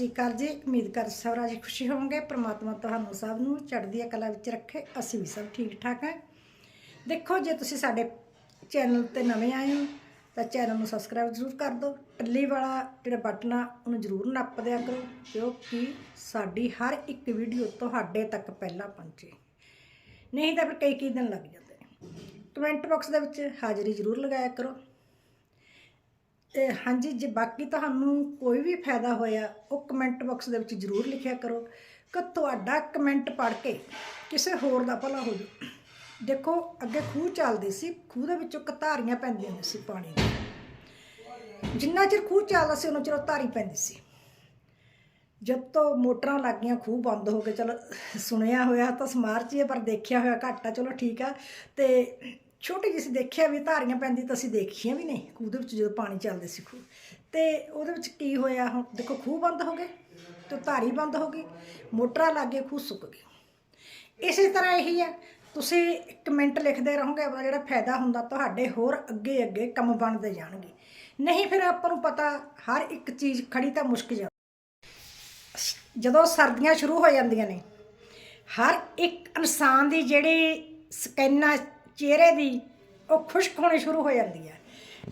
ਸ੍ਰੀ ਅਕਾਲ ਜੀ। ਉਮੀਦ ਕਰ ਸਭ ਰਾਜੀ ਖੁਸ਼ੀ ਹੋਵੋਗੇ। ਪ੍ਰਮਾਤਮਾ ਤੁਹਾਨੂੰ ਸਭ ਨੂੰ ਚੜ੍ਹਦੀ ਕਲਾ ਵਿੱਚ ਰੱਖੇ। ਅਸੀਂ ਵੀ ਸਭ ਠੀਕ ਠਾਕ ਹੈ। ਦੇਖੋ, ਜੇ ਤੁਸੀਂ ਸਾਡੇ ਚੈਨਲ ਤੇ ਨਵੇਂ ਆਏ ਹੋ, ਤਾਂ ਚੈਨਲ ਨੂੰ ਸਬਸਕ੍ਰਾਈਬ ਜ਼ਰੂਰ ਕਰ ਦਿਓ। ਟੱਲੀ ਵਾਲਾ ਜਿਹੜਾ ਬਟਨ ਆ, ਉਹਨੂੰ ਜ਼ਰੂਰ ਨੱਪ ਦਿਆ ਕਰੋ, ਕਿਉਂਕਿ ਸਾਡੀ ਹਰ ਇੱਕ ਵੀਡੀਓ ਤੁਹਾਡੇ ਤੱਕ ਪਹਿਲਾਂ ਪਹੁੰਚੇ। ਨਹੀਂ ਤਾਂ ਫਿਰ ਕਈ ਕਈ ਦਿਨ ਲੱਗ ਜਾਂਦੇ ਕਮੈਂਟ ਬਾਕਸ ਦੇ ਵਿੱਚ ਹਾਜ਼ਰੀ ਜ਼ਰੂਰ ਲਗਾਇਆ ਕਰੋ। ਤੇ ਹਾਂਜੀ ਜੇ ਬਾਕੀ ਤੁਹਾਨੂੰ ਕੋਈ ਵੀ ਫਾਇਦਾ ਹੋਇਆ ਉਹ ਕਮੈਂਟ ਬਾਕਸ ਦੇ ਵਿੱਚ ਜ਼ਰੂਰ ਲਿਖਿਆ ਕਰੋ ਕਿ ਤੁਹਾਡਾ ਕਮੈਂਟ ਪੜ੍ਹ ਕੇ ਕਿਸੇ ਹੋਰ ਦਾ ਭਲਾ ਹੋ ਜਾਵੇ ਦੇਖੋ ਅੱਗੇ ਖੂਹ ਚੱਲਦੀ ਸੀ ਖੂਹ ਦੇ ਵਿੱਚੋਂ ਕਤਾਰੀਆਂ ਪੈਂਦੀਆਂ ਹੁੰਦੀਆਂ ਸੀ ਪਾਣੀ ਦੀ ਜਿੰਨਾ ਚਿਰ ਖੂਹ ਚੱਲਦਾ ਸੀ ਉਹਨਾਂ ਚਿਰ ਉਹ ਧਾਰੀ ਪੈਂਦੀ ਸੀ। ਜਦ ਤੋਂ ਮੋਟਰਾਂ ਲੱਗ ਗਈਆਂ ਖੂਹ ਬੰਦ ਹੋ ਗਏ। ਚਲੋ ਸੁਣਿਆ ਹੋਇਆ ਤਾਂ ਸਮਾਰ ਚ ਹੀ ਹੈ, ਪਰ ਦੇਖਿਆ ਹੋਇਆ ਘੱਟ ਆ। ਚਲੋ ਠੀਕ ਆ। ਤੇ ਛੋਟੀ ਜਿਹੀ ਸੀ ਦੇਖਿਆ ਵੀ ਧਾਰੀਆਂ ਪੈਂਦੀ ਤਾਂ ਅਸੀਂ ਦੇਖੀਆਂ ਵੀ ਨਹੀਂ, ਖੂਹ ਦੇ ਵਿੱਚ ਜਦੋਂ ਪਾਣੀ ਚੱਲਦੇ ਸੀ ਖੂਹ। ਤੇ ਉਹਦੇ ਵਿੱਚ ਕੀ ਹੋਇਆ ਹੁਣ? ਦੇਖੋ, ਖੂਹ ਬੰਦ ਹੋ ਗਏ ਤੇ ਧਾਰੀ ਬੰਦ ਹੋ ਗਈ, ਮੋਟਰਾਂ ਲੱਗ ਖੂਹ ਸੁੱਕ ਗਏ। ਇਸੇ ਤਰ੍ਹਾਂ ਇਹੀ ਹੈ ਤੁਸੀਂ ਕਮੈਂਟ ਲਿਖਦੇ ਰਹੋਗੇ ਆਪਣਾ ਜਿਹੜਾ ਫਾਇਦਾ ਹੁੰਦਾ, ਤੁਹਾਡੇ ਹੋਰ ਅੱਗੇ ਅੱਗੇ ਕੰਮ ਬਣਦੇ ਜਾਣਗੇ। ਨਹੀਂ ਫਿਰ ਆਪਾਂ ਨੂੰ ਪਤਾ, ਹਰ ਇੱਕ ਚੀਜ਼ ਖੜੀ ਤਾਂ ਮੁਸ਼ਕ ਜਾ ਜਦੋਂ ਸਰਦੀਆਂ ਸ਼ੁਰੂ ਹੋ ਜਾਂਦੀਆਂ ਨੇ, ਹਰ ਇੱਕ ਇਨਸਾਨ ਦੀ ਜਿਹੜੀ ਸਕਿਨ ਚਿਹਰੇ ਦੀ ਉਹ ਖੁਸ਼ਕ ਹੋਣੀ ਸ਼ੁਰੂ ਹੋ ਜਾਂਦੀ ਹੈ।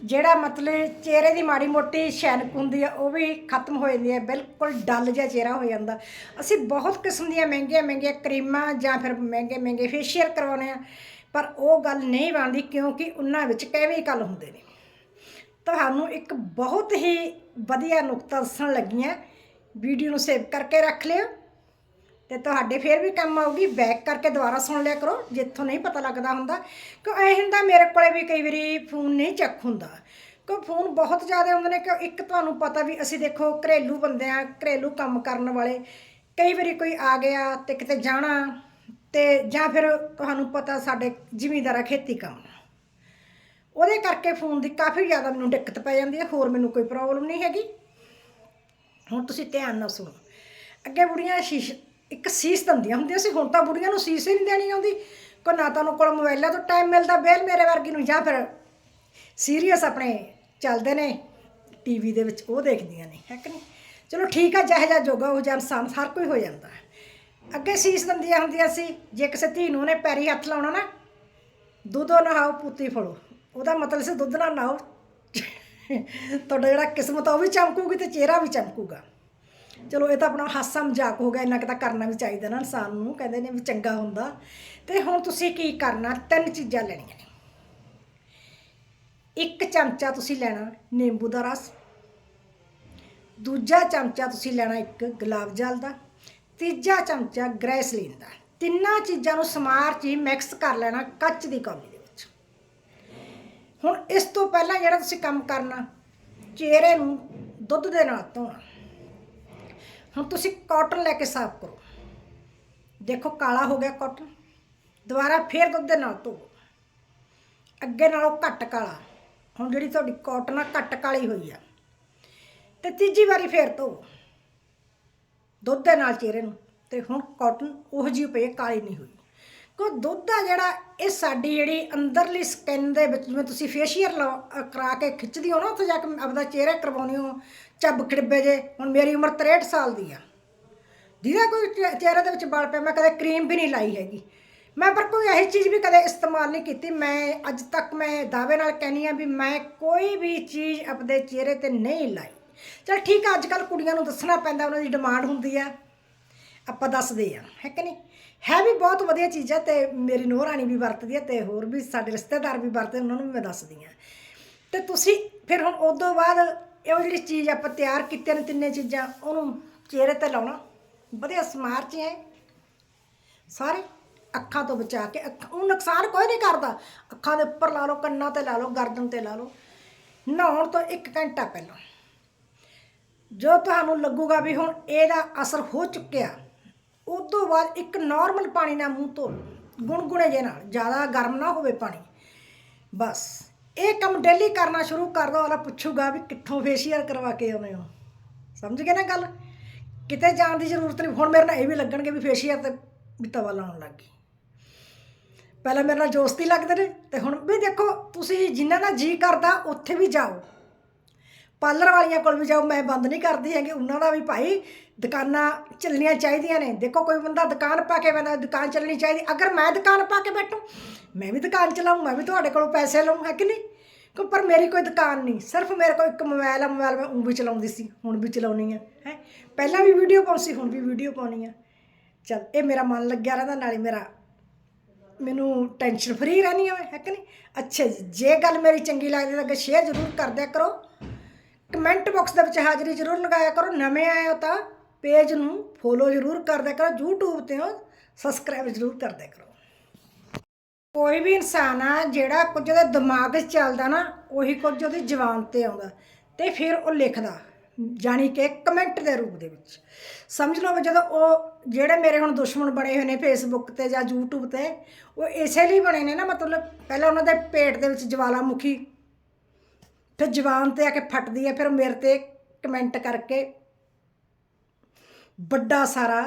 ਜਿਹੜਾ ਮਤਲਬ ਚਿਹਰੇ ਦੀ ਮਾੜੀ ਮੋਟੀ ਸ਼ੈਨਕ ਹੁੰਦੀ ਆ ਉਹ ਵੀ ਖਤਮ ਹੋ ਜਾਂਦੀ ਹੈ। ਬਿਲਕੁਲ ਡਲ ਜਿਹਾ ਚਿਹਰਾ ਹੋ ਜਾਂਦਾ। ਅਸੀਂ ਬਹੁਤ ਕਿਸਮ ਦੀਆਂ ਮਹਿੰਗੀਆਂ ਮਹਿੰਗੀਆਂ ਕਰੀਮਾਂ ਜਾਂ ਫਿਰ ਮਹਿੰਗੇ ਮਹਿੰਗੇ ਫੇਸ਼ੀਅਲ ਕਰਵਾਉਣੇ ਆ ਪਰ ਉਹ ਗੱਲ ਨਹੀਂ ਬਣਦੀ ਕਿਉਂਕਿ ਉਹਨਾਂ ਵਿੱਚ ਕੈਮੀਕਲ ਹੁੰਦੇ ਨੇ। ਤੁਹਾਨੂੰ ਇੱਕ ਬਹੁਤ ਹੀ ਵਧੀਆ ਨੁਕਤਾ ਦੱਸਣ ਲੱਗੀਆਂ। ਵੀਡੀਓ ਨੂੰ ਸੇਵ ਕਰਕੇ ਰੱਖ ਲਿਓ। ਤੇ ਤੁਹਾਡੇ ਫੇਰ ਵੀ ਕੰਮ ਆਊਗੀ ਬੈਕ ਕਰਕੇ ਦੁਬਾਰਾ ਸੁਣ ਲਿਆ ਕਰੋ, ਜਿੱਥੋਂ ਨਹੀਂ ਪਤਾ ਲੱਗਦਾ ਹੁੰਦਾ। ਕਿ ਐ ਹੁੰਦਾ, ਮੇਰੇ ਕੋਲੇ ਵੀ ਕਈ ਵਾਰੀ ਫੋਨ ਨਹੀਂ ਚੱਕ ਹੁੰਦਾ। ਕਿ ਫੋਨ ਬਹੁਤ ਜ਼ਿਆਦਾ ਹੁੰਦੇ ਨੇ ਕਿ ਇੱਕ ਤੁਹਾਨੂੰ ਪਤਾ ਵੀ ਅਸੀਂ ਦੇਖੋ ਘਰੇਲੂ ਬੰਦੇ ਆ ਘਰੇਲੂ ਕੰਮ ਕਰਨ ਵਾਲੇ, ਕਈ ਵਾਰੀ ਕੋਈ ਆ ਗਿਆ ਤੇ ਕਿਤੇ ਜਾਣਾ ਤੇ ਜਾਂ ਫਿਰ ਤੁਹਾਨੂੰ ਪਤਾ ਸਾਡੇ ਜ਼ਿਮੀਂਦਾਰਾ ਖੇਤੀ ਕੰਮ ਉਹਦੇ ਕਰਕੇ ਫੋਨ ਦੀ ਕਾਫੀ ਜ਼ਿਆਦਾ ਮੈਨੂੰ ਦਿੱਕਤ ਪੈ ਜਾਂਦੀ ਹੈ, ਹੋਰ ਮੈਨੂੰ ਕੋਈ ਪ੍ਰੋਬਲਮ ਨਹੀਂ ਹੈਗੀ। ਹੁਣ ਤੁਸੀਂ ਧਿਆਨ ਨਾਲ ਸੁਣੋ। ਅੱਗੇ ਬੁੜੀਆਂ ਸ਼ੀਸ਼ ਇੱਕ ਸੀਸ ਦਿੰਦੀਆਂ ਹੁੰਦੀਆਂ ਸੀ, ਹੁਣ ਤਾਂ ਬੁੜੀਆਂ ਨੂੰ ਸੀਸ ਹੀ ਨਹੀਂ ਦੇਣੀ ਆਉਂਦੀ। ਕੋ ਨਾ ਤਾਂ ਉਹਨਾਂ ਕੋਲ ਮੋਬਾਈਲਾਂ ਤੋਂ ਟਾਈਮ ਮਿਲਦਾ, ਬੇਲ ਮੇਰੇ ਵਰਗੀ ਨੂੰ, ਜਾਂ ਫਿਰ ਸੀਰੀਅਸ ਆਪਣੇ ਚੱਲਦੇ ਨੇ ਟੀਵੀ ਦੇ ਵਿੱਚ ਉਹ ਦੇਖਦੀਆਂ ਨੇ, ਹੈ ਕਿ ਨਹੀਂ? ਚਲੋ ਠੀਕ ਆ, ਜਿਹੋ ਜਿਹਾ ਜੋਗਾ ਉਹ ਜਿਹਾ ਇਨਸਾਨ ਹਰ ਕੋਈ ਹੋ ਜਾਂਦਾ। ਅੱਗੇ ਸੀਸ ਦਿੰਦੀਆਂ ਹੁੰਦੀਆਂ ਸੀ, ਜੇ ਕਿਸੇ ਧੀ ਨੂੰ ਉਹਨੇ ਪੈਰੀ ਹੱਥ ਲਾਉਣਾ ਨਾ, ਦੁੱਧੋ ਨਹਾਓ, ਪੂਤੀ ਫੜੋ। ਉਹਦਾ ਮਤਲਬ ਸੀ ਦੁੱਧ ਨਾਲ ਨਹਾਓ। ਤੁਹਾਡਾ ਜਿਹੜਾ ਕਿਸਮਤ ਉਹ ਵੀ ਚਮਕੂਗੀ ਤੇ ਚਿਹਰਾ ਵੀ ਚਮਕੂਗਾ। ਚਲੋ ਇਹ ਤਾਂ ਆਪਣਾ ਹਾਸਾ ਮਜ਼ਾਕ ਹੋ ਗਿਆ, ਇੰਨਾ ਕੁ ਤਾਂ ਕਰਨਾ ਵੀ ਚਾਹੀਦਾ ਨਾ ਇਨਸਾਨ ਨੂੰ, ਕਹਿੰਦੇ ਨੇ ਵੀ ਚੰਗਾ ਹੁੰਦਾ। ਤੇ ਹੁਣ ਤੁਸੀਂ ਕੀ ਕਰਨਾ? ਤਿੰਨ ਚੀਜ਼ਾਂ ਲੈਣੀਆਂ ਨੇ। ਇੱਕ ਚਮਚਾ ਤੁਸੀਂ ਲੈਣਾ ਨਿੰਬੂ ਦਾ ਰਸ, ਦੂਜਾ ਚਮਚਾ ਤੁਸੀਂ ਲੈਣਾ ਇੱਕ ਗੁਲਾਬ ਜਲ ਦਾ, ਤੀਜਾ ਚਮਚਾ ਗ੍ਰੈਸਲੀਨ ਦਾ। ਤਿੰਨਾਂ ਚੀਜ਼ਾਂ ਨੂੰ ਸਮਾਰ 'ਚ ਹੀ ਮਿਕਸ ਕਰ ਲੈਣਾ ਕੱਚ ਦੀ ਕੌਲੀ ਦੇ ਵਿੱਚ। ਹੁਣ ਇਸ ਤੋਂ ਪਹਿਲਾਂ ਜਿਹੜਾ ਤੁਸੀਂ ਕੰਮ ਕਰਨਾ, ਚਿਹਰੇ ਨੂੰ ਦੁੱਧ ਦੇ ਨਾਲ ਧੋਣਾ। ਹੁਣ ਤੁਸੀਂ ਕਾਟਨ ਲੈ ਕੇ ਸਾਫ਼ ਕਰੋ। ਦੇਖੋ ਕਾਲਾ ਹੋ ਗਿਆ ਕਾਟਨ ਦੁਬਾਰਾ ਫੇਰ ਦੁੱਧ ਦੇ ਨਾਲ ਧੋਵੋ। ਅੱਗੇ ਨਾਲੋਂ ਘੱਟ ਕਾਲਾ। ਹੁਣ ਜਿਹੜੀ ਤੁਹਾਡੀ ਕਾਟਨ ਆ, ਘੱਟ ਕਾਲੀ ਹੋਈ ਆ। ਤੇ ਤੀਜੀ ਵਾਰੀ ਫੇਰ ਧੋਵੋ। ਦੁੱਧ ਦੇ ਨਾਲ ਚਿਹਰੇ ਨੂੰ। ਤੇ ਹੁਣ ਕਾਟਨ ਉਹ ਜਿਹੀ ਪਈ ਕਾਲੀ ਨਹੀਂ ਹੋਈ। ਕੋ ਦੁੱਧ ਆ ਜਿਹੜਾ, ਇਹ ਸਾਡੀ ਜਿਹੜੀ ਅੰਦਰਲੀ ਸਕਿਨ ਦੇ ਵਿੱਚ ਜਿਵੇਂ ਤੁਸੀਂ ਫੇਸ਼ੀਅਲ ਕਰਾ ਕੇ ਖਿੱਚਦੀ ਹੋ ਨਾ, ਉੱਥੇ ਜਾ ਕੇ ਆਪਦਾ ਚਿਹਰਾ ਕਰਵਾਉਣੀ ਹੋ। ਚੱਬ ਖੜਿੱਬੇ ਜੇ, ਹੁਣ ਮੇਰੀ ਉਮਰ 63 ਸਾਲ ਦੀ ਆ। ਜਿਹਦਾ ਕੋਈ ਚਿਹ- ਚਿਹਰੇ ਦੇ ਵਿੱਚ ਵਾਲ ਪਿਆ, ਮੈਂ ਕਦੇ ਕਰੀਮ ਵੀ ਨਹੀਂ ਲਾਈ ਹੈਗੀ। ਮੈਂ ਪਰ ਕੋਈ ਇਹੋ ਚੀਜ਼ ਵੀ ਕਦੇ ਇਸਤੇਮਾਲ ਨਹੀਂ ਕੀਤੀ। ਮੈਂ ਅੱਜ ਤੱਕ ਮੈਂ ਦਾਅਵੇ ਨਾਲ ਕਹਿੰਦੀ ਆ ਵੀ ਮੈਂ ਕੋਈ ਵੀ ਚੀਜ਼ ਆਪਣੇ ਚਿਹਰੇ ਤੇ ਨਹੀਂ ਲਾਈ। ਚਲ ਠੀਕ ਆ ਅੱਜ ਕੱਲ ਕੁੜੀਆਂ ਨੂੰ ਦੱਸਣਾ ਪੈਂਦਾ, ਉਹਨਾਂ ਦੀ ਡਿਮਾਂਡ ਹੁੰਦੀ ਆ। ਆਪਾਂ ਦੱਸਦੇ ਆ, ਹੈ ਕਿ ਨਹੀਂ? ਹੈ ਵੀ ਬਹੁਤ ਵਧੀਆ ਚੀਜ਼ ਹੈ ਤੇ ਮੇਰੀ ਨੂੰਹ ਰਾਣੀ ਵੀ ਵਰਤਦੀ ਹੈ ਤੇ ਹੋਰ ਵੀ ਸਾਡੇ ਰਿਸ਼ਤੇਦਾਰ ਵੀ ਵਰਤਦੇ ਉਹਨਾਂ ਨੂੰ ਵੀ ਮੈਂ ਦੱਸਦੀ ਆ। ਤੇ ਤੁਸੀਂ ਫਿਰ ਹੁਣ ਉਦੋਂ ਬਾਅਦ ਉਹ ਜਿਹੜੀ ਚੀਜ਼ ਆਪਾਂ ਤਿਆਰ ਕੀਤੀਆਂ ਨੇ ਤਿੰਨੇ ਚੀਜ਼ਾਂ, ਉਹਨੂੰ ਚਿਹਰੇ ਤੇ ਲਾਉਣਾ। ਵਧੀਆ ਸਮਾਰ ਚ ਹੈ ਸਾਰੇ ਅੱਖਾਂ ਤੋਂ ਬਚਾ ਕੇ ਅੱਖਾਂ, ਉਹ ਨੁਕਸਾਨ ਕੋਈ ਨਹੀਂ ਕਰਦਾ। ਅੱਖਾਂ ਦੇ ਉੱਪਰ ਲਾ ਲਓ, ਕੰਨਾਂ ਤੇ ਲਾ ਲਓ, ਗਰਦਨ ਤੇ ਲਾ ਲਓ। ਨਹਾਉਣ ਤੋਂ 1 ਘੰਟਾ ਪਹਿਲਾਂ। ਜੋ ਤੁਹਾਨੂੰ ਲੱਗੂਗਾ ਵੀ ਹੁਣ ਇਹਦਾ ਅਸਰ ਹੋ ਚੁੱਕਿਆ, ਉਸ ਤੋਂ ਬਾਅਦ ਇੱਕ ਨਾਰਮਲ ਪਾਣੀ ਨਾਲ ਮੂੰਹ ਧੋ ਲਓ। ਗੁਣਗੁਣੇ ਜੇ ਨਾਲ, ਜ਼ਿਆਦਾ ਗਰਮ ਨਾ ਹੋਵੇ ਪਾਣੀ। ਬਸ। ਇਹ ਕੰਮ ਡੇਲੀ ਕਰਨਾ ਸ਼ੁਰੂ ਕਰ ਦੋ ਵਾਲਾ ਪੁੱਛੂਗਾ ਵੀ ਕਿੱਥੋਂ ਫੇਸ਼ੀਅਲ ਕਰਵਾ ਕੇ ਆਉਂਦੇ ਹੋ। ਸਮਝ ਗਏ ਨਾ ਗੱਲ? ਕਿਤੇ ਜਾਣ ਦੀ ਜ਼ਰੂਰਤ ਨਹੀਂ। ਹੁਣ ਮੇਰੇ ਨਾਲ ਇਹ ਵੀ ਲੱਗਣਗੇ ਵੀ ਫੇਸ਼ੀਅਲ ਤੇ ਵੀ ਤਵਾ ਲਾਉਣ ਲੱਗ ਗਈ। ਪਹਿਲਾਂ ਮੇਰੇ ਨਾਲ ਜੋਸਤੀ ਲੱਗਦੇ ਨੇ ਤੇ ਹੁਣ ਵੀ ਦੇਖੋ, ਤੁਸੀਂ ਜਿੰਨਾ ਦਾ ਜੀ ਕਰਦਾ, ਉੱਥੇ ਵੀ ਜਾਓ। ਪਾਰਲਰ ਵਾਲੀਆਂ ਕੋਲ ਵੀ ਜਾਓ, ਮੈਂ ਬੰਦ ਨਹੀਂ ਕਰਦੀ ਹੈਗੀ, ਉਹਨਾਂ ਦਾ ਵੀ ਭਾਈ ਦੁਕਾਨਾਂ ਚੱਲਣੀਆਂ ਚਾਹੀਦੀਆਂ ਨੇ। ਦੇਖੋ, ਕੋਈ ਬੰਦਾ ਦੁਕਾਨ ਪਾ ਕੇ ਬਣਾ ਦੁਕਾਨ ਚੱਲਣੀ ਚਾਹੀਦੀ। ਅਗਰ ਮੈਂ ਦੁਕਾਨ ਪਾ ਕੇ ਬੈਠੂੰ, ਮੈਂ ਵੀ ਦੁਕਾਨ ਚਲਾਉਂ ਮੈਂ ਵੀ ਤੁਹਾਡੇ ਕੋਲੋਂ ਪੈਸੇ ਲਵਾਂ ਹੈ ਕਿ ਨਹੀਂ? ਕਿ ਪਰ ਮੇਰੀ ਕੋਈ ਦੁਕਾਨ ਨਹੀਂ। ਸਿਰਫ ਮੇਰੇ ਕੋਲ ਇੱਕ ਮੋਬਾਈਲ ਆ, ਮੋਬਾਈਲ ਮੈਂ ਉਹ ਵੀ ਚਲਾਉਂਦੀ ਸੀ, ਹੁਣ ਵੀ ਚਲਾਉਣੀ ਆ, ਹੈ। ਪਹਿਲਾਂ ਵੀ ਵੀਡੀਓ ਪਾਉਂਦੀ ਸੀ, ਹੁਣ ਵੀ ਵੀਡੀਓ ਪਾਉਣੀ ਆ। ਚਲ, ਇਹ ਮੇਰਾ ਮਨ ਲੱਗਿਆ ਰਹਿੰਦਾ, ਨਾਲੇ ਮੇਰਾ ਮੈਨੂੰ ਟੈਨਸ਼ਨ ਫਰੀ ਰਹਿਣੀ ਹੋਵੇ ਹੈ ਕਿ ਨਹੀਂ? ਅੱਛਾ ਜੀ, ਜੇ ਗੱਲ ਮੇਰੀ ਚੰਗੀ ਲੱਗਦੀ ਤਾਂ ਅੱਗੇ ਸ਼ੇਅਰ ਜ਼ਰੂਰ ਕਰ ਦਿਆ ਕਰੋ। ਕਮੈਂਟ ਬਾਕਸ ਦੇ ਵਿੱਚ ਹਾਜ਼ਰੀ ਜ਼ਰੂਰ ਲਗਾਇਆ ਕਰੋ। ਨਵੇਂ ਆਏ ਹੋ ਤਾਂ ਪੇਜ ਨੂੰ ਫੋਲੋ ਜ਼ਰੂਰ ਕਰ ਕਰੋ, YouTube ਤੇ ਹੋ ਸਬਸਕ੍ਰਾਈਬ ਜ਼ਰੂਰ ਕਰ ਕਰੋ। ਕੋਈ ਵੀ ਇਨਸਾਨ ਆ, ਜਿਹੜਾ ਕੁਝ ਉਹਦੇ ਦਿਮਾਗ 'ਚ ਚੱਲਦਾ ਨਾ, ਉਹੀ ਕੁਝ ਉਹਦੀ ਜ਼ੁਬਾਨ ਤੇ ਆਉਂਦਾ ਤੇ ਫਿਰ ਉਹ ਲਿਖਦਾ, ਜਾਣੀ ਕਿ ਕਮੈਂਟ ਦੇ ਰੂਪ ਦੇ ਵਿੱਚ। ਸਮਝ ਲਓ ਵੀ ਜਦੋਂ ਉਹ ਜਿਹੜੇ ਮੇਰੇ ਹੁਣ ਦੁਸ਼ਮਣ ਬਣੇ ਹੋਏ ਨੇ ਫੇਸਬੁੱਕ ਤੇ ਜਾਂ YouTube ਤੇ, ਉਹ ਇਸੇ ਲਈ ਬਣੇ ਨੇ ਨਾ, ਮਤਲਬ ਪਹਿਲਾਂ ਉਹਨਾਂ ਦੇ ਪੇਟ ਦੇ ਵਿੱਚ ਜਵਾਲਾਮੁਖੀ, ਫਿਰ ਜਵਾਨ ਤੇ ਆ ਕੇ ਫਟਦੀ ਹੈ, ਫਿਰ ਉਹ ਮੇਰੇ ਤੇ ਕਮੈਂਟ ਕਰਕੇ ਵੱਡਾ ਸਾਰਾ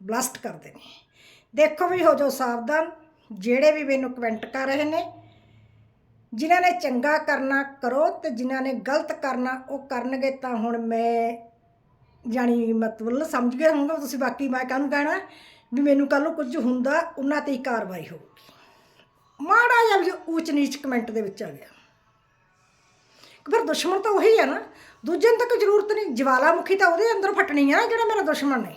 ਬਲਾਸਟ ਕਰਦੇ ਨੇ ਦੇਖੋ ਵੀ ਹੋ ਜਾਓ ਸਾਵਧਾਨ, ਜਿਹੜੇ ਵੀ ਮੈਨੂੰ ਕਮੈਂਟ ਕਰ ਰਹੇ ਨੇ, ਜਿਨ੍ਹਾਂ ਨੇ ਚੰਗਾ ਕਰਨਾ ਕਰੋ ਤੇ ਜਿਨ੍ਹਾਂ ਨੇ ਗਲਤ ਕਰਨਾ ਉਹ ਕਰਨਗੇ ਤਾਂ ਹੁਣ ਮੈਂ ਜਾਣੀ ਮਤਲਬ ਸਮਝ ਗਏ ਹੋਵੋਗੇ ਤੁਸੀਂ, ਬਾਕੀ ਮੈਂ ਕਾਹਨੂੰ ਕਹਿਣਾ, ਵੀ ਮੈਨੂੰ ਕੱਲ ਨੂੰ ਕੁਝ ਹੁੰਦਾ, ਉਹਨਾਂ ਤੇ ਹੀ ਕਾਰਵਾਈ ਹੋਊਗੀ। ਮਾੜਾ ਜਿਹਾ ਵੀ ਉੱਚ ਨੀਚ ਕਮੈਂਟ ਦੇ ਵਿੱਚ ਆ ਗਿਆ। ਫਿਰ ਦੁਸ਼ਮਣ ਤਾਂ ਉਹੀ ਆ ਨਾ। ਦੂਜੇ ਨੂੰ ਤਾਂ ਕੋਈ ਜ਼ਰੂਰਤ ਨਹੀਂ। ਜਵਾਲਾਮੁਖੀ ਤਾਂ ਉਹਦੇ ਅੰਦਰ ਫਟਣੀ ਹੈ ਨਾ ਜਿਹੜਾ ਮੇਰਾ ਦੁਸ਼ਮਣ ਨੇ।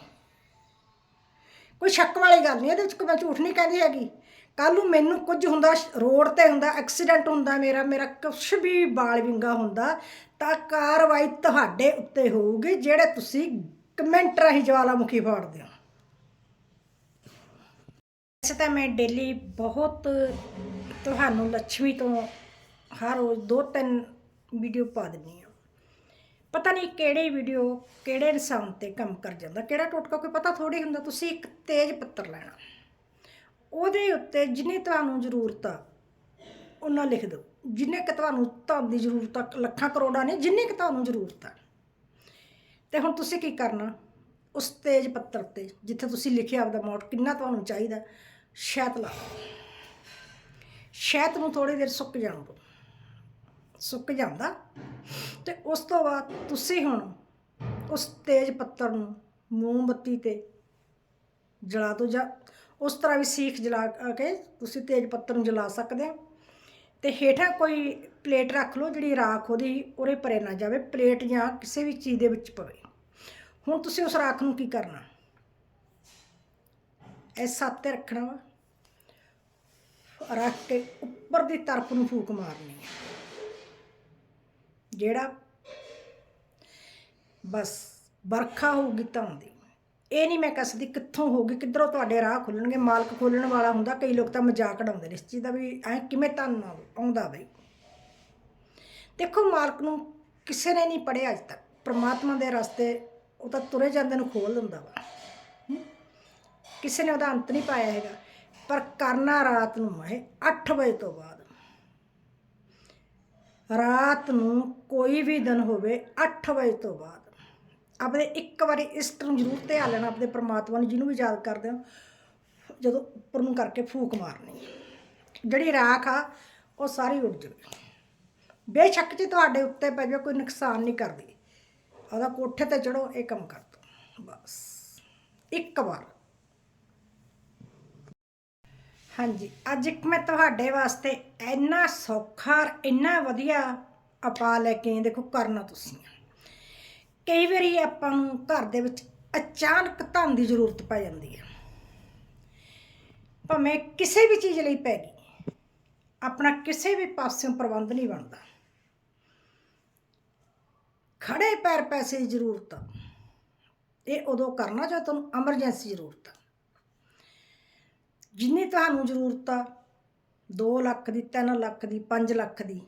ਕੋਈ ਸ਼ੱਕ ਵਾਲੀ ਗੱਲ ਨਹੀਂ, ਇਹਦੇ ਵਿੱਚ ਕੋਈ ਮੈਂ ਝੂਠ ਨਹੀਂ ਕਹਿੰਦੀ ਹੈਗੀ। ਕੱਲ ਨੂੰ ਮੈਨੂੰ ਕੁਝ ਹੁੰਦਾ, ਰੋਡ ਤੇ ਹੁੰਦਾ, ਐਕਸੀਡੈਂਟ ਹੁੰਦਾ ਮੇਰਾ ਮੇਰਾ ਕੁਛ ਵੀ ਬਾਲ ਵਿੰਗਾ ਹੁੰਦਾ, ਤਾਂ ਕਾਰਵਾਈ ਤੁਹਾਡੇ ਉੱਤੇ ਹੋਊਗੀ, ਜਿਹੜੇ ਤੁਸੀਂ ਕਮੈਂਟ ਰਾਹੀਂ ਜਵਾਲਾਮੁਖੀ ਫਾੜਦੇ ਹੋ। ਵੈਸੇ ਤਾਂ ਮੈਂ ਡੇਲੀ ਬਹੁਤ, ਤੁਹਾਨੂੰ ਲక్ష్ਮੀ ਤੋਂ ਹਰ ਰੋਜ਼ ਦੋ ਤਿੰਨ ਵੀਡੀਓ ਪਾ ਦਿੰਦੀ ਆ। ਪਤਾ ਨਹੀਂ ਕਿਹੜੀ ਵੀਡੀਓ ਕਿਹੜੇ ਇਨਸਾਨ ਤੇ ਕੰਮ ਕਰ ਜਾਂਦਾ, ਕਿਹੜਾ ਟੋਟਕਾ, ਕੋਈ ਪਤਾ ਥੋੜੀ ਹੁੰਦਾ, ਤੁਸੀਂ ਇੱਕ ਤੇਜ਼ ਪੱਤਰ ਲੈਣਾ। ਉਹਦੇ ਉੱਤੇ ਜਿੰਨੀ ਤੁਹਾਨੂੰ ਜ਼ਰੂਰਤ ਆ, ਉਹਨਾਂ ਲਿਖ ਦਿਓ। ਜਿੰਨੇ ਕਿ ਤੁਹਾਨੂੰ ਧਨ ਦੀ ਜ਼ਰੂਰਤ ਆ, ਲੱਖਾਂ ਕਰੋੜਾਂ ਨੇ ਜਿੰਨੀ ਕਿ ਤੁਹਾਨੂੰ ਜ਼ਰੂਰਤ ਆ। ਤੇ ਹੁਣ ਤੁਸੀਂ ਕੀ ਕਰਨਾ? ਉਸ ਤੇਜ ਪੱਤਰ ਤੇ, ਜਿੱਥੇ ਤੁਸੀਂ ਲਿਖਿਆ ਆਪਦਾ ਅਮਾਉਂਟ ਕਿੰਨਾ ਤੁਹਾਨੂੰ ਚਾਹੀਦਾ ਸ਼ਹਿਦ ਲਾ ਦਿਓ। ਸ਼ਹਿਦ ਨੂੰ ਥੋੜੀ ਦੇਰ ਸੁੱਕ ਜਾਣ ਦਿਓ। ਸੁੱਕ ਜਾਂਦਾ। ਤੇ ਉਸ ਤੋਂ ਬਾਅਦ ਤੁਸੀਂ ਹੁਣ ਉਸ ਤੇਜ ਪੱਤਰ ਨੂੰ ਮੋਮਬੱਤੀ ਤੇ ਜਲਾ ਦਿਓ ਜਾਂ ਉਸ ਤਰ੍ਹਾਂ ਵੀ ਸੀਖ ਜਲਾ ਕੇ ਤੁਸੀਂ ਤੇਜ ਪੱਤਰ ਨੂੰ ਜਲਾ ਸਕਦੇ ਹੋ। ਤੇ ਹੇਠਾਂ ਕੋਈ ਪਲੇਟ ਰੱਖ ਲਓ ਜਿਹੜੀ ਰਾਖ ਉਹਦੀ ਉਹਦੇ ਪਰੇ ਨਾ ਜਾਵੇ, ਪਲੇਟ ਜਾਂ ਕਿਸੇ ਵੀ ਚੀਜ਼ ਦੇ ਵਿੱਚ ਪਵੇ। ਹੁਣ ਤੁਸੀਂ ਉਸ ਰਾਖ ਨੂੰ ਕੀ ਕਰਨਾ? ਇਸ ਸੱਤ ਤੇ ਰੱਖਣਾ ਵਾ। ਰੱਖ ਕੇ ਉੱਪਰ ਦੀ ਤਰਫ ਨੂੰ ਫੂਕ ਮਾਰਨੀ ਹੈ। ਜਿਹੜਾ ਬਸ ਵਰਖਾ ਹੋਊਗੀ ਤਾਂ ਆਉਂਦੀ। ਇਹ ਨਹੀਂ ਮੈਂ ਕੱਸਦੀ ਕਿੱਥੋਂ ਹੋਊਗੀ, ਕਿੱਧਰੋਂ ਤੁਹਾਡੇ ਰਾਹ ਖੁੱਲਣਗੇ, ਮਾਲਕ ਖੋਲਣ ਵਾਲਾ ਹੁੰਦਾ, ਕਈ ਲੋਕ ਤਾਂ ਮਜ਼ਾਕ ਉਡਾਉਂਦੇ ਨੇ ਇਸ ਚੀਜ਼ ਦਾ ਵੀ, ਐ ਕਿਵੇਂ ਧੰਨ ਆਉ- ਆਉਂਦਾ ਬਈ। ਦੇਖੋ ਮਾਲਕ ਨੂੰ ਕਿਸੇ ਨੇ ਨਹੀਂ ਪੜਿਆ ਅਜ ਤੱਕ, ਪ੍ਰਮਾਤਮਾ ਦੇ ਰਸਤੇ ਉਹ ਤਾਂ ਤੁਰੇ ਜਾਂਦੇ ਨੂੰ ਖੋਲ ਦਿੰਦਾ ਵਾ। ਕਿਸੇ ਨੇ ਉਹਦਾ ਅੰਤ ਨਹੀਂ ਪਾਇਆ ਹੈਗਾ, ਪਰ ਕਰਨਾ ਰਾਤ ਨੂੰ ਹੈ 8 ਵਜੇ ਤੋਂ ਬਾਅਦ। ਰਾਤ ਨੂੰ ਕੋਈ ਵੀ ਦਿਨ ਹੋਵੇ 8 ਵਜੇ ਤੋਂ ਬਾਅਦ। ਆਪਣੇ ਇੱਕ ਵਾਰੀ ਇਸ ਨੂੰ ਜ਼ਰੂਰ ਧਿਆਨ ਲੈਣਾ ਆਪਣੇ ਪ੍ਰਮਾਤਮਾ ਨੂੰ, ਜਿਹਨੂੰ ਵੀ ਯਾਦ ਕਰਦੇ ਹੋ, ਜਦੋਂ ਉੱਪਰ ਨੂੰ ਕਰਕੇ ਫੂਕ ਮਾਰਨੀ। ਜਿਹੜੀ ਰਾਖ ਆ, ਉਹ ਸਾਰੀ ਉੱਡ ਜਾਵੇ। ਬੇਸ਼ੱਕ ਜੀ ਤੁਹਾਡੇ ਉੱਤੇ ਪੈ ਜਾਵੇ, ਕੋਈ ਨੁਕਸਾਨ ਨਹੀਂ ਕਰਦੀ। ਉਹਦਾ ਕੋਠੇ ਤੇ ਚੜੋ ਇਹ ਕੰਮ ਕਰ ਦੋ। ਬਸ। ਇੱਕ ਵਾਰ। ਹਾਂਜੀ, ਅੱਜ ਇੱਕ ਮੈਂ ਤੁਹਾਡੇ ਵਾਸਤੇ ਇੰਨਾ ਸੌਖਾ ਔਰ ਇੰਨਾ ਵਧੀਆ ਉਪਾਅ ਲੈ ਕੇ ਦੇਖੋ ਕਰਨਾ ਤੁਸੀਂ। ਕਈ ਵਾਰੀ ਆਪਾਂ ਨੂੰ ਘਰ ਦੇ ਵਿੱਚ ਅਚਾਨਕ ਧਨ ਦੀ ਜ਼ਰੂਰਤ ਪੈ ਜਾਂਦੀ ਹੈ। ਭਾਵੇਂ ਕਿਸੇ ਵੀ ਚੀਜ਼ ਲਈ ਪੈ ਗਈ, ਆਪਣਾ ਕਿਸੇ ਵੀ ਪਾਸਿਓਂ ਪ੍ਰਬੰਧ ਨਹੀਂ ਬਣਦਾ। ਖੜੇ ਪੈਰ ਪੈਸੇ ਦੀ ਜ਼ਰੂਰਤ ਆ। ਇਹ ਉਦੋਂ ਕਰਨਾ ਜਦੋਂ ਤੁਹਾਨੂੰ ਐਮਰਜੈਂਸੀ ਜ਼ਰੂਰਤ ਆ। ਜਿੰਨੀ ਤੁਹਾਨੂੰ ਜ਼ਰੂਰਤ ਆ 2 ਲੱਖ ਦੀ 3 ਲੱਖ ਦੀ 5 ਲੱਖ ਦੀ,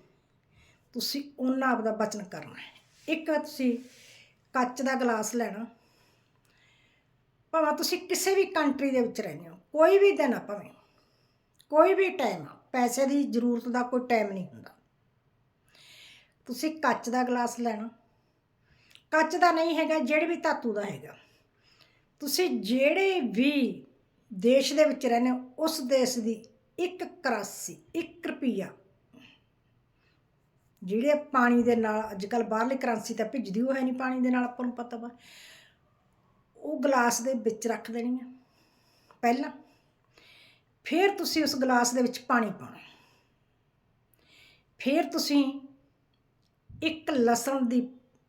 ਤੁਸੀਂ ਉਹਨਾਂ ਆਪ ਦਾ ਬਚਨ ਕਰਨਾ ਹੈ। ਇੱਕ ਤੁਸੀਂ ਕੱਚ ਦਾ ਗਲਾਸ ਲੈਣਾ, ਭਾਵੇਂ ਤੁਸੀਂ ਕਿਸੇ ਵੀ ਕੰਟਰੀ ਦੇ ਵਿੱਚ ਰਹਿੰਦੇ ਹੋ, ਕੋਈ ਵੀ ਦਿਨ ਆ ਭਾਵੇਂ, ਕੋਈ ਵੀ ਟਾਈਮ ਆ, ਪੈਸੇ ਦੀ ਜ਼ਰੂਰਤ ਦਾ ਕੋਈ ਟਾਈਮ ਨਹੀਂ ਹੁੰਦਾ। ਤੁਸੀਂ ਕੱਚ ਦਾ ਗਲਾਸ ਲੈਣਾ, ਕੱਚ ਦਾ ਨਹੀਂ ਹੈਗਾ, ਜਿਹੜੇ ਵੀ ਧਾਤੂ ਦਾ ਹੈਗਾ, ਤੁਸੀਂ ਜਿਹੜੇ ਵੀ ਦੇਸ਼ ਦੇ ਵਿੱਚ ਰਹਿੰਦੇ ਹੋ, ਉਸ ਦੇਸ਼ ਦੀ ਇੱਕ ਕਰੰਸੀ 1 ਰੁਪਿਆ ਜਿਹੜੇ ਪਾਣੀ ਦੇ ਨਾਲ ਅੱਜ ਕੱਲ ਬਾਹਰਲੀ ਕਰੰਸੀ ਤਾਂ ਭਿੱਜਦੀ ਉਹ ਹੈ ਨਹੀਂ ਪਾਣੀ ਦੇ ਨਾਲ, ਆਪਾਂ ਨੂੰ ਪਤਾ ਵਾ। ਉਹ ਗਲਾਸ ਦੇ ਵਿੱਚ ਰੱਖ ਦੇਣੀ ਆ। ਪਹਿਲਾਂ ਫਿਰ ਤੁਸੀਂ ਉਸ ਗਲਾਸ ਦੇ ਵਿੱਚ ਪਾਣੀ ਪਾਉਣਾ। ਫਿਰ ਤੁਸੀਂ ਇੱਕ ਲਸਣ ਦੀ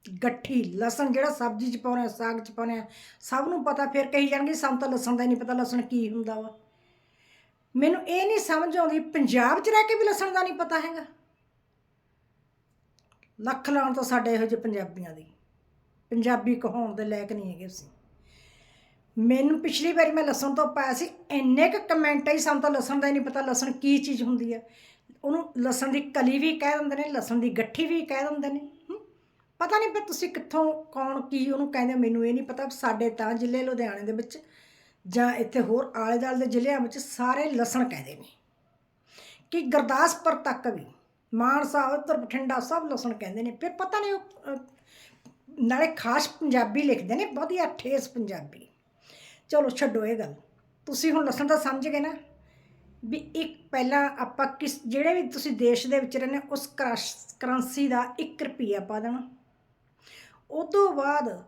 ਗੱਠੀ, ਲਸਣ ਜਿਹੜਾ ਸਬਜ਼ੀ 'ਚ ਪਾਉਣਾ, ਸਾਗ 'ਚ ਪਾਉਣਾ, ਸਭ ਨੂੰ ਪਤਾ ਫਿਰ ਕਹੀ ਜਾਣਗੇ ਸਾਨੂੰ ਤਾਂ ਲਸਣ ਦਾ ਹੀ ਨਹੀਂ ਪਤਾ, ਲਸਣ ਕੀ ਹੁੰਦਾ ਵਾ। ਮੈਨੂੰ ਇਹ ਨਹੀਂ ਸਮਝ ਆਉਂਦੀ, ਪੰਜਾਬ 'ਚ ਰਹਿ ਕੇ ਵੀ ਲਸਣ ਦਾ ਨਹੀਂ ਪਤਾ ਹੈਗਾ। ਲੱਖ ਲਾਉਣ ਤਾਂ ਸਾਡੇ ਇਹੋ ਜਿਹੇ ਪੰਜਾਬੀਆਂ ਦੀ। ਪੰਜਾਬੀ ਕਹਾਉਣ ਦੇ ਲਾਇਕ ਨਹੀਂ ਹੈਗੇ ਅਸੀਂ। ਮੈਨੂੰ ਪਿਛਲੀ ਵਾਰੀ ਮੈਂ ਲਸਣ ਤੋਂ ਪਾਇਆ ਸੀ, ਇੰਨੇ ਕੁ ਕਮੈਂਟ ਆਈ, ਸਾਨੂੰ ਤਾਂ ਲਸਣ ਦਾ ਹੀ ਨਹੀਂ ਪਤਾ, ਲਸਣ ਕੀ ਚੀਜ਼ ਹੁੰਦੀ ਹੈ ਉਹਨੂੰ ਲਸਣ ਦੀ ਕਲੀ ਵੀ ਕਹਿ ਦਿੰਦੇ ਨੇ, ਲਸਣ ਦੀ ਗੱਠੀ ਵੀ ਕਹਿ ਦਿੰਦੇ ਨੇ। ਪਤਾ ਨਹੀਂ ਫਿਰ ਤੁਸੀਂ ਕਿੱਥੋਂ ਕੌਣ ਕੀ ਉਹਨੂੰ ਕਹਿੰਦੇ ਮੈਨੂੰ ਇਹ ਨਹੀਂ ਪਤਾ ਸਾਡੇ ਤਾਂ ਜ਼ਿਲ੍ਹੇ ਲੁਧਿਆਣੇ ਦੇ ਵਿੱਚ ਜਾਂ ਇੱਥੇ ਹੋਰ ਆਲੇ ਦੁਆਲੇ ਦੇ ਜ਼ਿਲ੍ਹਿਆਂ ਵਿੱਚ ਸਾਰੇ ਲਸਣ ਕਹਿੰਦੇ ਨੇ। ਕਿ ਗੁਰਦਾਸਪੁਰ ਤੱਕ ਵੀ ਮਾਨਸਾ ਉੱਤਰ ਬਠਿੰਡਾ ਸਭ ਲਸਣ ਕਹਿੰਦੇ ਨੇ। ਫਿਰ ਪਤਾ ਨਹੀਂ ਉਹ, ਨਾਲੇ ਖਾਸ ਪੰਜਾਬੀ ਲਿਖਦੇ ਨੇ ਵਧੀਆ ਠੇਸ ਪੰਜਾਬੀ। ਚਲੋ ਛੱਡੋ ਇਹ ਗੱਲ। ਤੁਸੀਂ ਹੁਣ ਲਸਣ ਦਾ ਸਮਝ ਗਏ ਨਾ ਵੀ ਇੱਕ ਪਹਿਲਾਂ ਆਪਾਂ ਕਿਸ ਜਿਹੜੇ ਵੀ ਤੁਸੀਂ ਦੇਸ਼ ਦੇ ਵਿੱਚ ਰਹਿੰਦੇ ਉਸ ਕਰੰਸੀ ਦਾ 1 ਰੁਪਿਆ ਪਾ ਦੇਣਾ। ਉਹ ਤੋਂ ਬਾਅਦ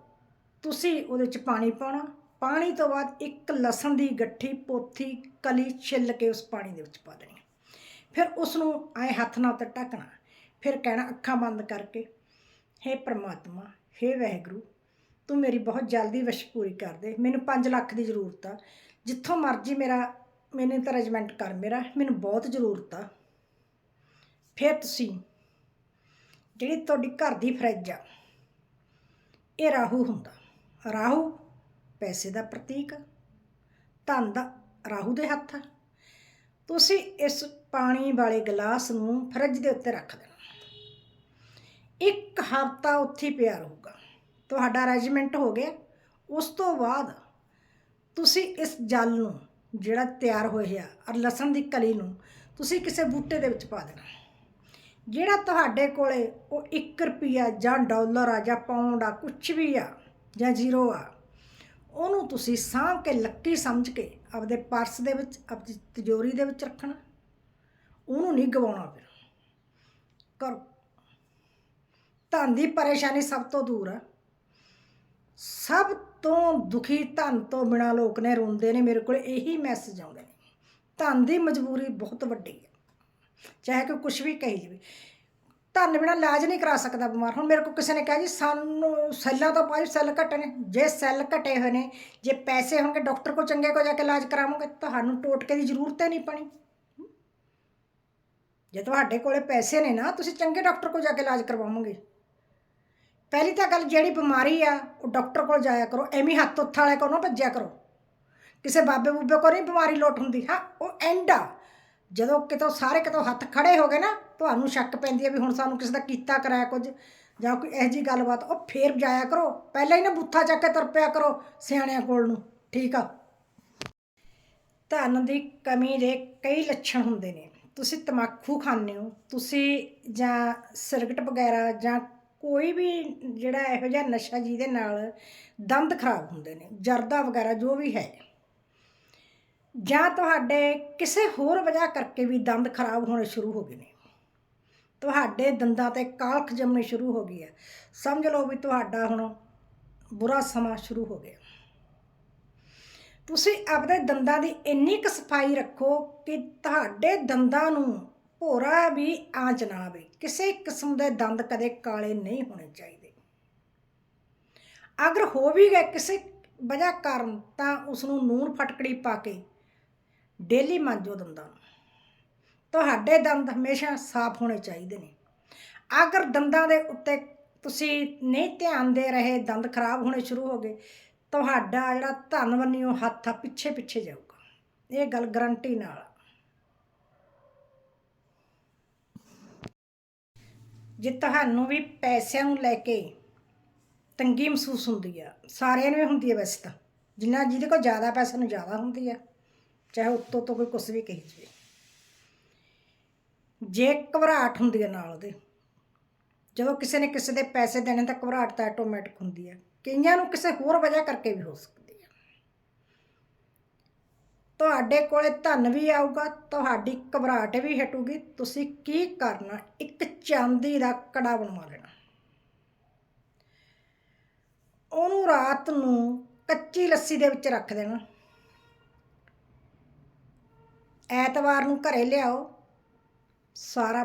ਤੁਸੀਂ ਉਹਦੇ ਵਿੱਚ ਪਾਣੀ ਪਾਉਣਾ। ਪਾਣੀ ਤੋਂ ਬਾਅਦ ਇੱਕ ਲਸਣ ਦੀ ਗੱਠੀ, ਪੋਥੀ, ਕਲੀ ਛਿੱਲ ਕੇ ਉਸ ਪਾਣੀ ਦੇ ਵਿੱਚ ਪਾ ਦੇਣੀ ਫਿਰ ਉਸ ਨੂੰ ਐ ਹੱਥ ਨਾਲ ਉੱਤੇ ਢੱਕਣਾ ਫਿਰ ਕਹਿਣਾ, ਅੱਖਾਂ ਬੰਦ ਕਰਕੇ, ਹੇ ਪ੍ਰਮਾਤਮਾ, ਹੇ ਵਾਹਿਗੁਰੂ, ਤੂੰ ਮੇਰੀ ਬਹੁਤ ਜਲਦੀ ਵਿਸ਼ ਪੂਰੀ ਕਰ ਦੇ। ਮੈਨੂੰ 5 ਲੱਖ ਦੀ ਜ਼ਰੂਰਤ ਆ। ਜਿੱਥੋਂ ਮਰਜ਼ੀ ਮੇਰਾ, ਮੈਨੂੰ ਤਾਂ ਅਰੇਂਜਮੈਂਟ ਕਰ ਮੇਰਾ, ਮੈਨੂੰ ਬਹੁਤ ਜ਼ਰੂਰਤ ਆ। ਫਿਰ ਤੁਸੀਂ, ਜਿਹੜੀ ਤੁਹਾਡੀ ਘਰ ਦੀ ਫਰਿੱਜ ਆ ਇਹ ਰਾਹੂ ਹੁੰਦਾ। ਰਾਹੂ ਪੈਸੇ ਦਾ ਪ੍ਰਤੀਕ ਆ ਧਨ ਦਾ ਰਾਹੂ ਦੇ ਹੱਥ। ਆ ਤੁਸੀਂ ਇਸ ਪਾਣੀ ਵਾਲੇ ਗਲਾਸ ਨੂੰ ਫਰਿੱਜ ਦੇ ਉੱਤੇ ਰੱਖ ਦੇਣਾ। ਇੱਕ ਹਫ਼ਤਾ ਉੱਥੇ ਹੀ ਪਿਆ ਰਹੂਗਾ। ਤੁਹਾਡਾ ਅਰੇਂਜਮੈਂਟ ਹੋ ਗਿਆ। ਉਸ ਤੋਂ ਬਾਅਦ ਤੁਸੀਂ ਇਸ ਜਲ ਨੂੰ ਜਿਹੜਾ ਤਿਆਰ ਹੋਇਆ ਔਰ ਲਸਣ ਦੀ ਕਲੀ ਨੂੰ ਤੁਸੀਂ ਕਿਸੇ ਬੂਟੇ ਦੇ ਵਿੱਚ ਪਾ ਦੇਣਾ। ਜਿਹੜਾ ਤੁਹਾਡੇ ਕੋਲੇ ਉਹ 1 ਰੁਪਿਆ ਜਾਂ ਡਾਲਰ ਆ ਜਾਂ ਪਾਉਂਡ ਆ ਕੁਝ ਵੀ ਆ ਜਾਂ ਜ਼ੀਰੋ ਆ, ਉਹਨੂੰ ਤੁਸੀਂ ਸਾਂਭ ਕੇ ਲੱਕੀ ਸਮਝ ਕੇ ਆਪਦੇ ਪਰਸ ਦੇ ਵਿੱਚ ਆਪਣੀ ਤਿਜੋਰੀ ਦੇ ਵਿੱਚ ਰੱਖਣਾ। ਉਹਨੂੰ ਨਹੀਂ ਗਵਾਉਣਾ ਫਿਰ। ਕਰੋ। ਧਨ ਦੀ ਪਰੇਸ਼ਾਨੀ ਸਭ ਤੋਂ ਦੂਰ ਆ। ਸਭ ਤੋਂ ਦੁਖੀ ਧਨ ਤੋਂ ਬਿਨਾ ਲੋਕ ਨੇ ਰੋਂਦੇ ਨੇ। ਮੇਰੇ ਕੋਲ ਇਹੀ ਮੈਸੇਜ ਆਉਂਦੇ ਨੇ। ਧਨ ਦੀ ਮਜਬੂਰੀ ਬਹੁਤ ਵੱਡੀ ਹੈ ਚਾਹੇ ਕੋਈ ਕੁਝ ਵੀ ਕਹੀ ਜਾਵੇ। ਧਨ ਬਿਨਾ ਇਲਾਜ ਨਹੀਂ ਕਰਾ ਸਕਦਾ ਬਿਮਾਰ। ਹੁਣ ਮੇਰੇ ਕੋਲ ਕਿਸੇ ਨੇ ਕਿਹਾ ਜੀ, ਸਾਨੂੰ ਸੈੱਲਾਂ ਤੋਂ ਪਾਈ ਸੈੱਲ ਘਟੇ ਨੇ। ਜੇ ਸੈੱਲ ਘਟੇ ਹੋਏ ਨੇ, ਜੇ ਪੈਸੇ ਹੋਣਗੇ, ਡਾਕਟਰ ਕੋਲ ਚੰਗੇ ਕੋਲ ਜਾ ਕੇ ਇਲਾਜ ਕਰਾਵਾਂਗੇ, ਤੁਹਾਨੂੰ ਟੋਟਕੇ ਦੀ ਜ਼ਰੂਰਤ ਹੀ ਨਹੀਂ ਪਣੀ। ਜੇ ਤੁਹਾਡੇ ਕੋਲੇ ਪੈਸੇ ਨੇ ਨਾ, ਤੁਸੀਂ ਚੰਗੇ ਡਾਕਟਰ ਕੋਲ ਜਾ ਕੇ ਇਲਾਜ ਕਰਵਾਓਗੇ। ਪਹਿਲੀ ਤਾਂ ਗੱਲ, ਜਿਹੜੀ ਬਿਮਾਰੀ ਆ, ਉਹ ਡਾਕਟਰ ਕੋਲ ਜਾਇਆ ਕਰੋ। ਐਵੇਂ ਹੱਥ ਉੱਥ ਵਾਲੇ ਕੋਲ ਨਾ ਭੱਜਿਆ ਕਰੋ। ਕਿਸੇ ਬਾਬੇ ਬੂਬੇ ਕੋਲ ਨਹੀਂ ਬਿਮਾਰੀ ਲੋਟ ਹੁੰਦੀ। ਹਾਂ, ਉਹ ਐਂਡ ਆ। ਜਦੋਂ ਕਿਤੋਂ ਸਾਰੇ ਕਿਤੋਂ ਹੱਥ ਖੜੇ ਹੋ ਗਏ ਨਾ, ਤੁਹਾਨੂੰ ਸ਼ੱਕ ਪੈਂਦੀ ਹੈ ਵੀ ਹੁਣ ਸਾਨੂੰ ਕਿਸੇ ਦਾ ਕੀਤਾ ਕਰਾਇਆ ਕੁਝ, ਜਾਂ ਕੋਈ ਇਹੋ ਜਿਹੀ ਗੱਲਬਾਤ, ਉਹ ਫੇਰ ਜਾਇਆ ਕਰੋ। ਪਹਿਲਾਂ ਹੀ ਨਾ ਬੁੱਥਾ ਚੱਕ ਕੇ ਤਰਪਿਆ ਕਰੋ ਸਿਆਣਿਆਂ ਕੋਲ ਨੂੰ, ਠੀਕ ਆ? ਧਨ ਦੀ ਕਮੀ ਦੇ ਕਈ ਲੱਛਣ ਹੁੰਦੇ ਨੇ। ਤੁਸੀਂ ਤਮਾਕੂ ਖਾਂਦੇ ਹੋ, ਤੁਸੀਂ ਜਾਂ ਸਿਗਰਟ ਵਗੈਰਾ, ਜਾਂ ਕੋਈ ਵੀ ਜਿਹੜਾ ਇਹੋ ਜਿਹਾ ਨਸ਼ਾ ਜਿਹਦੇ ਨਾਲ ਦੰਦ ਖਰਾਬ ਹੁੰਦੇ ਨੇ, ਜਰਦਾ ਵਗੈਰਾ, ਜੋ ਵੀ ਹੈ। ਜਾਂ ਤੁਹਾਡੇ ਕਿਸੇ ਹੋਰ ਵਜ੍ਹਾ ਕਰਕੇ ਵੀ ਦੰਦ ਖਰਾਬ ਹੋਣੇ ਸ਼ੁਰੂ ਹੋ ਗਏ ਨੇ? ਤੁਹਾਡੇ ਦੰਦਾਂ ਤੇ ਕਾਲਖ ਜੰਮਣੀ ਸ਼ੁਰੂ ਹੋ ਗਈ ਹੈ। ਸਮਝ ਲਓ ਵੀ ਤੁਹਾਡਾ ਹੁਣ ਬੁਰਾ ਸਮਾਂ ਸ਼ੁਰੂ ਹੋ ਗਿਆ। ਤੁਸੀਂ ਆਪਣੇ ਦੰਦਾਂ ਦੀ ਇੰਨੀ ਕੁ ਸਫ਼ਾਈ ਰੱਖੋ ਕਿ ਤੁਹਾਡੇ ਦੰਦਾਂ ਨੂੰ ਭੋਰਾ ਵੀ ਆਂਚ ਨਾ ਆਵੇ ਕਿਸੇ ਕਿਸਮ ਦੇ ਦੰਦ ਕਦੇ ਕਾਲੇ ਨਹੀਂ ਹੋਣੇ ਚਾਹੀਦੇ। ਅਗਰ ਹੋ ਵੀ ਗਏ ਕਿਸੇ ਵਜ੍ਹਾ ਕਾਰਨ ਤਾਂ ਉਸ ਨੂੰ ਨੂਨ ਫਟਕੜੀ ਪਾ ਕੇ ਡੇਲੀ ਮਾਂਜੋ ਦੰਦਾਂ ਨੂੰ। ਤੁਹਾਡੇ ਦੰਦ ਹਮੇਸ਼ਾ ਸਾਫ਼ ਹੋਣੇ ਚਾਹੀਦੇ ਨੇ। ਅਗਰ ਦੰਦਾਂ ਦੇ ਉੱਤੇ ਤੁਸੀਂ ਨਹੀਂ ਧਿਆਨ ਦੇ ਰਹੇ, ਦੰਦ ਖਰਾਬ ਹੋਣੇ ਸ਼ੁਰੂ ਹੋ ਗਏ, ਤੁਹਾਡਾ ਜਿਹੜਾ ਧਨ ਉਹ ਹੱਥ ਆ ਪਿੱਛੇ ਪਿੱਛੇ ਜਾਊਗਾ। ਇਹ ਗੱਲ ਗਰੰਟੀ ਨਾਲ ਜੇ ਤੁਹਾਨੂੰ ਵੀ ਪੈਸਿਆਂ ਨੂੰ ਲੈ ਕੇ ਤੰਗੀ ਮਹਿਸੂਸ ਹੁੰਦੀ ਆ, ਸਾਰਿਆਂ ਨੂੰ ਹੀ ਹੁੰਦੀ ਆ ਵੈਸੇ ਤਾਂ। ਜਿੰਨਾ ਜਿਹਦੇ ਕੋਲ ਜ਼ਿਆਦਾ ਪੈਸਾ ਨੂੰ ਜ਼ਿਆਦਾ ਹੁੰਦੀ ਆ। ਚਾਹੇ ਉੱਤੋਂ ਤੋਂ ਕੋਈ ਕੁਛ ਵੀ ਕਹੀ ਜਾਵੇ। ਜੇ ਘਬਰਾਹਟ ਹੁੰਦੀ ਹੈ ਨਾਲ ਉਹਦੇ ਜਦੋਂ ਕਿਸੇ ਨੇ ਕਿਸੇ ਦੇ ਪੈਸੇ ਦੇਣੇ ਤਾਂ ਘਬਰਾਹਟ ਤਾਂ ਆਟੋਮੈਟਿਕ ਹੁੰਦੀ ਹੈ। ਕਈਆਂ ਨੂੰ ਕਿਸੇ ਹੋਰ ਵਜ੍ਹਾ ਕਰਕੇ ਵੀ ਹੋ ਸਕਦੀ ਹੈ। ਤੁਹਾਡੇ ਕੋਲੇ ਧਨ ਵੀ ਆਊਗਾ, ਤੁਹਾਡੀ ਘਬਰਾਹਟ ਵੀ ਹਟੂਗੀ, ਤੁਸੀਂ ਕੀ ਕਰਨਾ? ਇੱਕ ਚਾਂਦੀ ਦਾ ਕੜਾ ਬਣਵਾ ਲੈਣਾ। ਉਹਨੂੰ ਰਾਤ ਨੂੰ ਕੱਚੀ ਲੱਸੀ ਦੇ ਵਿੱਚ ਰੱਖ ਦੇਣਾ। ਐਤਵਾਰ ਨੂੰ ਘਰੇ ਲਿਆਓ। ਸਾਰਾ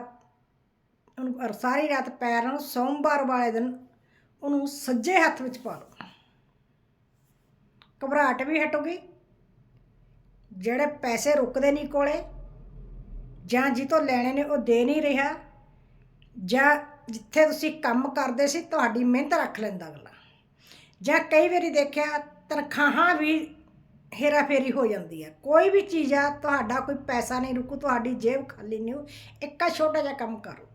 ਉਹਨੂੰ ਸਾਰੀ ਰਾਤ ਪੈਰ ਨਾਲ ਸੋਮਵਾਰ ਵਾਲੇ ਦਿਨ ਉਹਨੂੰ ਸੱਜੇ ਹੱਥ ਵਿੱਚ ਪਾ ਲਓ। ਘਬਰਾਹਟ ਵੀ ਹਟੂਗੀ। ਜਿਹੜੇ ਪੈਸੇ ਰੁਕਦੇ ਨਹੀਂ ਕੋਲੇ, ਜਾਂ ਜਿੱਤੋਂ ਲੈਣੇ ਨੇ ਉਹ ਦੇ ਨਹੀਂ ਰਿਹਾ, ਜਾਂ ਜਿੱਥੇ ਤੁਸੀਂ ਕੰਮ ਕਰਦੇ ਸੀ ਤੁਹਾਡੀ ਮਿਹਨਤ ਰੱਖ ਲੈਂਦਾ ਅਗਲਾ। ਜਾਂ ਕਈ ਵਾਰੀ ਦੇਖਿਆ ਤਨਖਾਹਾਂ ਵੀ ਹੇਰਾਫੇਰੀ ਹੋ ਜਾਂਦੀ ਹੈ। ਕੋਈ ਵੀ ਚੀਜ਼ ਆ, ਤੁਹਾਡਾ ਕੋਈ ਪੈਸਾ ਨਹੀਂ ਰੁਕੂ, ਤੁਹਾਡੀ ਜੇਬ ਖਾਲੀ ਨਹੀਂ ਹੋ ਇੱਕਾ ਛੋਟਾ ਜਿਹਾ ਕੰਮ ਕਰੋ।